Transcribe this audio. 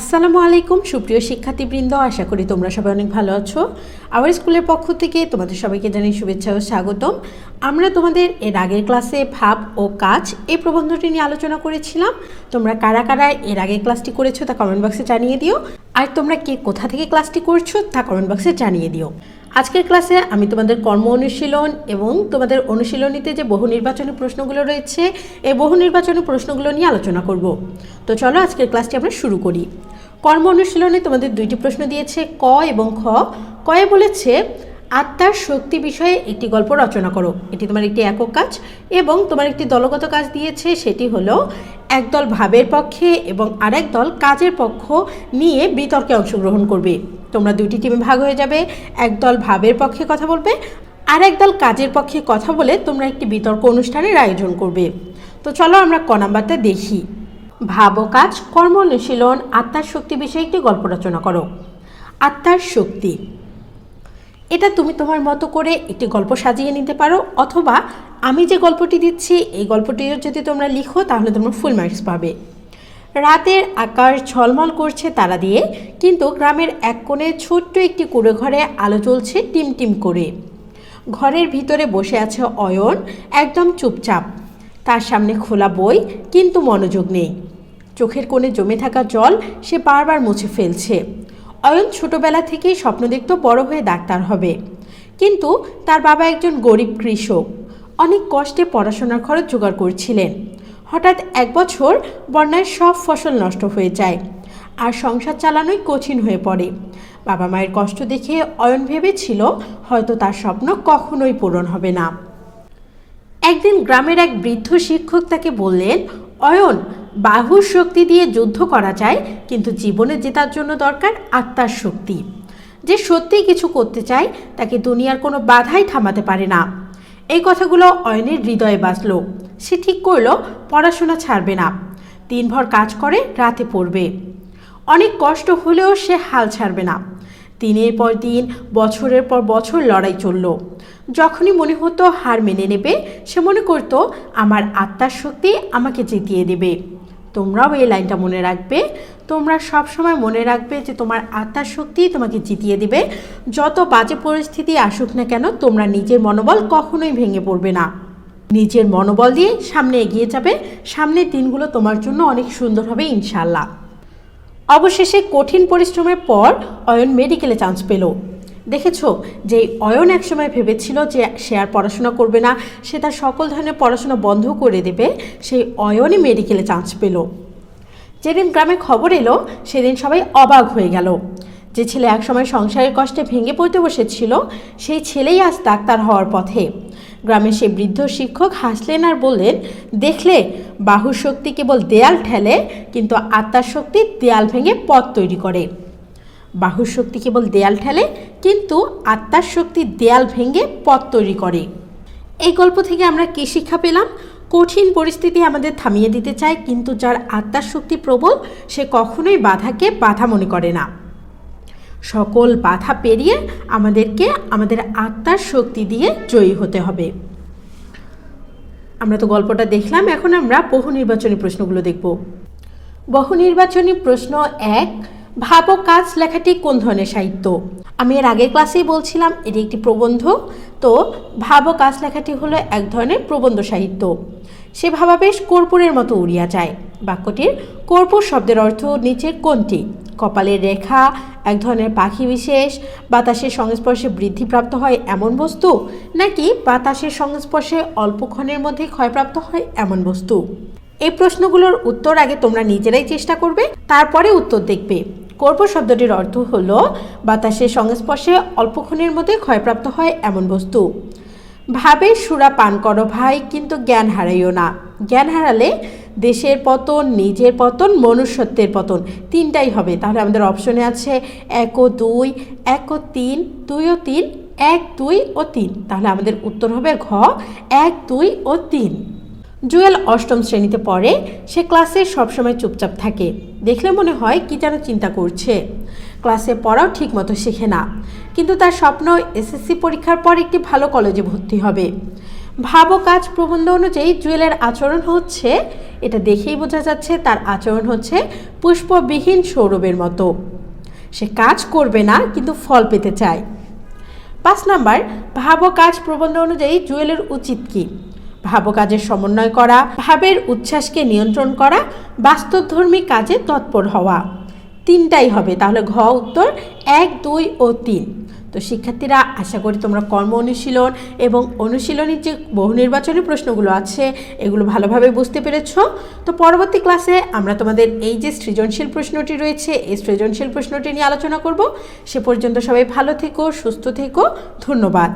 আসসালামু আলাইকুম, সুপ্রিয় শিক্ষার্থীবৃন্দ, আশা করি তোমরা সবাই অনেক ভালো আছো। আমার স্কুলের পক্ষ থেকে তোমাদের সবাইকে জানাই শুভেচ্ছা ও স্বাগতম। আমরা তোমাদের এর আগের ক্লাসে ভাব ও কাজ এই প্রবন্ধটি নিয়ে আলোচনা করেছিলাম। তোমরা কারা কারা এর আগের ক্লাসটি করেছ তা কমেন্ট বক্সে জানিয়ে দিও। আর তোমরা কে কোথা থেকে ক্লাসটি করছ তা কমেন্ট বক্সে জানিয়ে দিও। আজকের ক্লাসে আমি তোমাদের কর্ম অনুশীলন এবং তোমাদের অনুশীলনীতে যে বহু নির্বাচনী প্রশ্নগুলো রয়েছে, এই বহু নির্বাচনী প্রশ্নগুলো নিয়ে আলোচনা করব। তো চলো আজকের ক্লাসটি আমরা শুরু করি। কর্ম অনুশীলনে তোমাদের দুইটি প্রশ্ন দিয়েছে, ক এবং খ। কয়ে বলেছে, আত্মার শক্তি বিষয়ে একটি গল্প রচনা করো। এটি তোমার একটি একক কাজ এবং তোমার একটি দলগত কাজ দিয়েছে, সেটি হলো একদল ভাবের পক্ষে এবং আরেক দল কাজের পক্ষ নিয়ে বিতর্কে অংশগ্রহণ করবে। তোমরা দুইটি টিমে ভাগ হয়ে যাবে। একদল ভাবের পক্ষে কথা বলবে আর একদল কাজের পক্ষে কথা বলে তোমরা একটি বিতর্ক অনুষ্ঠানের আয়োজন করবে। তো চলো আমরা ক নাম্বারটা দেখি। ভাব কাজ কর্ম অনুশীলন আত্মার শক্তি বিষয়ে একটি গল্প রচনা করো। আত্মার শক্তি এটা তুমি তোমার মতো করে একটি গল্প সাজিয়ে নিতে পারো, অথবা আমি যে গল্পটি দিচ্ছি, এই গল্পটিও যদি তোমরা লিখো, তাহলে তোমরা ফুল মার্কস পাবে। রাতের আকাশ ঝলমল করছে তারা দিয়ে, কিন্তু গ্রামের এক কোণে ছোট্ট একটি কুড়ে ঘরে আলো টিম টিম করে। ঘরের ভিতরে বসে আছে অয়ন, একদম চুপচাপ। তার সামনে খোলা বই, কিন্তু মনোযোগ নেই। চোখের কোণে জমে থাকা জল সে বারবার মুছে ফেলছে। অয়ন ছোটবেলা থেকেই স্বপ্ন দেখত বড় হয়ে ডাক্তার হবে। কিন্তু তার বাবা একজন গরিব কৃষক। অনেক কষ্টে পড়াশোনার খরচ জোগাড় করছিলেন। হঠাৎ এক বছর বন্যায় সব ফসল নষ্ট হয়ে যায় আর সংসার চালানোই কঠিন হয়ে পড়ে। বাবা মায়ের কষ্ট দেখে অয়ন ভেবেছিল হয়তো তার স্বপ্ন কখনোই পূরণ হবে না। একদিন গ্রামের এক বৃদ্ধ শিক্ষক তাকে বললেন, অয়ন বাহুর শক্তি দিয়ে যুদ্ধ করা যায়, কিন্তু জীবনে জেতার জন্য দরকার আত্মার শক্তি। যে সত্যিই কিছু করতে চায়, তাকে দুনিয়ার কোনো বাধাই থামাতে পারে না। এই কথাগুলো অয়নের হৃদয়ে বাজল। সে ঠিক করল, পড়াশোনা ছাড়বে না। দিনভর কাজ করে, রাতে পড়বে। অনেক কষ্ট হলেও সে হাল ছাড়বে না। দিনের পর দিন, বছরের পর বছর লড়াই চলল। যখনই মনে হতো হার মেনে নেবে, সে মনে করতো, আমার আত্মার শক্তি আমাকে জিতিয়ে দেবে। তোমরাও এই লাইনটা মনে রাখবে। তোমরা সব সময় মনে রাখবে যে তোমার আত্মার শক্তি তোমাকে জিতিয়ে দেবে। যত বাজে পরিস্থিতি আসুক না কেন, তোমরা নিজের মনোবল কখনোই ভেঙে পড়বে না। নিজের মনোবল দিয়ে সামনে এগিয়ে যাবে। সামনের দিনগুলো তোমার জন্য অনেক সুন্দর হবে ইনশাল্লাহ অবশেষে কঠিন পরিশ্রমের পর অয়ন মেডিকেলে চান্স পেল। দেখেছ যে অয়ন একসময় ভেবেছিল যে সে আর পড়াশোনা করবে না, সে তার সকল ধরনের পড়াশোনা বন্ধ করে দেবে, সেই অয়নই মেডিকেলে চান্স পেল। যেদিন গ্রামে খবর এলো, সেদিন সবাই অবাক হয়ে গেল। যে ছেলে একসময় সংসারের কষ্টে ভেঙে পড়তে বসেছিল, সেই ছেলেই আজ ডাক্তার হওয়ার পথে। গ্রামের সেই বৃদ্ধ শিক্ষক হাসলেন আর বললেন, দেখলে বাহু শক্তি কেবল দেয়াল ঠেলে, কিন্তু আত্মার শক্তি দেয়াল ভেঙে পথ তৈরি করে। বাহুর শক্তি কেবল দেয়াল ঠেলে, কিন্তু আত্মার শক্তি দেয়াল ভেঙে পথ তৈরি করে। এই গল্প থেকে আমরা কী শিক্ষা পেলাম? কঠিন পরিস্থিতি আমাদের থামিয়ে দিতে চায়, কিন্তু যার আত্মার শক্তি প্রবল, সে কখনোই বাধাকে বাধা মনে করে না। সকল বাধা পেরিয়ে আমাদেরকে আমাদের আত্মার শক্তি দিয়ে জয়ী হতে হবে। আমরা তো গল্পটা দেখলাম, এখন আমরা বহু নির্বাচনী প্রশ্নগুলো দেখব। বহু নির্বাচনী প্রশ্ন এক ভাব কাজ লেখাটি কোন ধরনের সাহিত্য? আমি এর আগের ক্লাসেই বলছিলাম, এটি একটি প্রবন্ধ। তো ভাব কাজ লেখাটি হলো এক ধরনের প্রবন্ধ সাহিত্য। সে ভাবাবেশ কর্পূরের মতো উড়িয়া যায়। বাক্যটির কর্পূর শব্দের অর্থ নিচের কোনটি কপালের রেখা, এক ধরনের পাখি বিশেষ, বাতাসের সংস্পর্শে বৃদ্ধিপ্রাপ্ত হয় এমন বস্তু, নাকি বাতাসের সংস্পর্শে অল্পক্ষণের মধ্যে ক্ষয়প্রাপ্ত হয় এমন বস্তু? এই প্রশ্নগুলোর উত্তর আগে তোমরা নিজেরাই চেষ্টা করবে, তারপরে উত্তর দেখবে। কর্প শব্দটির অর্থ হল বাতাসের সংস্পর্শে অল্পক্ষণের মধ্যে ক্ষয়প্রাপ্ত হয় এমন বস্তু। ভাবে সুরা পান করো ভাই, কিন্তু জ্ঞান হারাইও না। জ্ঞান হারালে দেশের পতন, নিজের পতন, মনুষ্যত্বের পতন, তিনটাই হবে। তাহলে আমাদের অপশনে আছে এক ও দুই, এক ও তিন, দুই ও তিন, এক, দুই ও তিন। তাহলে আমাদের উত্তর হবে ঘ, এক, দুই ও তিন। জুয়েল অষ্টম শ্রেণীতে পড়ে, সে ক্লাসে সবসময় চুপচাপ থাকে। দেখলে মনে হয় কি যেন চিন্তা করছে। ক্লাসে পড়াও ঠিকমতো শেখে না। কিন্তু তার স্বপ্ন এসএসসি পরীক্ষার পর একটি ভালো কলেজে ভর্তি হবে। ভাব ও কাজ প্রবন্ধ অনুযায়ী জুয়েলের আচরণ হচ্ছে, এটা দেখেই বোঝা যাচ্ছে তার আচরণ হচ্ছে পুষ্পবিহীন সৌরভের মতো। সে কাজ করবে না, কিন্তু ফল পেতে চায়। পাঁচ নাম্বার ভাব ও কাজ প্রবন্ধ অনুযায়ী জুয়েলের উচিত কি? ভাব কাজের সমন্বয় করা, ভাবের উচ্ছ্বাসকে নিয়ন্ত্রণ করা, বাস্তবধর্মী কাজে তৎপর হওয়া। তিনটাই হবে, তাহলে ঘ উত্তর এক, দুই ও তিন। তো শিক্ষার্থীরা, আশা করি তোমরা কর্ম অনুশীলন এবং অনুশীলনের যে বহু নির্বাচনী প্রশ্নগুলো আছে, এগুলো ভালোভাবে বুঝতে পেরেছ। তো পরবর্তী ক্লাসে আমরা তোমাদের এই যে সৃজনশীল প্রশ্নটি রয়েছে, এই সৃজনশীল প্রশ্নটি নিয়ে আলোচনা করব। সে পর্যন্ত সবাই ভালো থেকো, সুস্থ থেকো। ধন্যবাদ।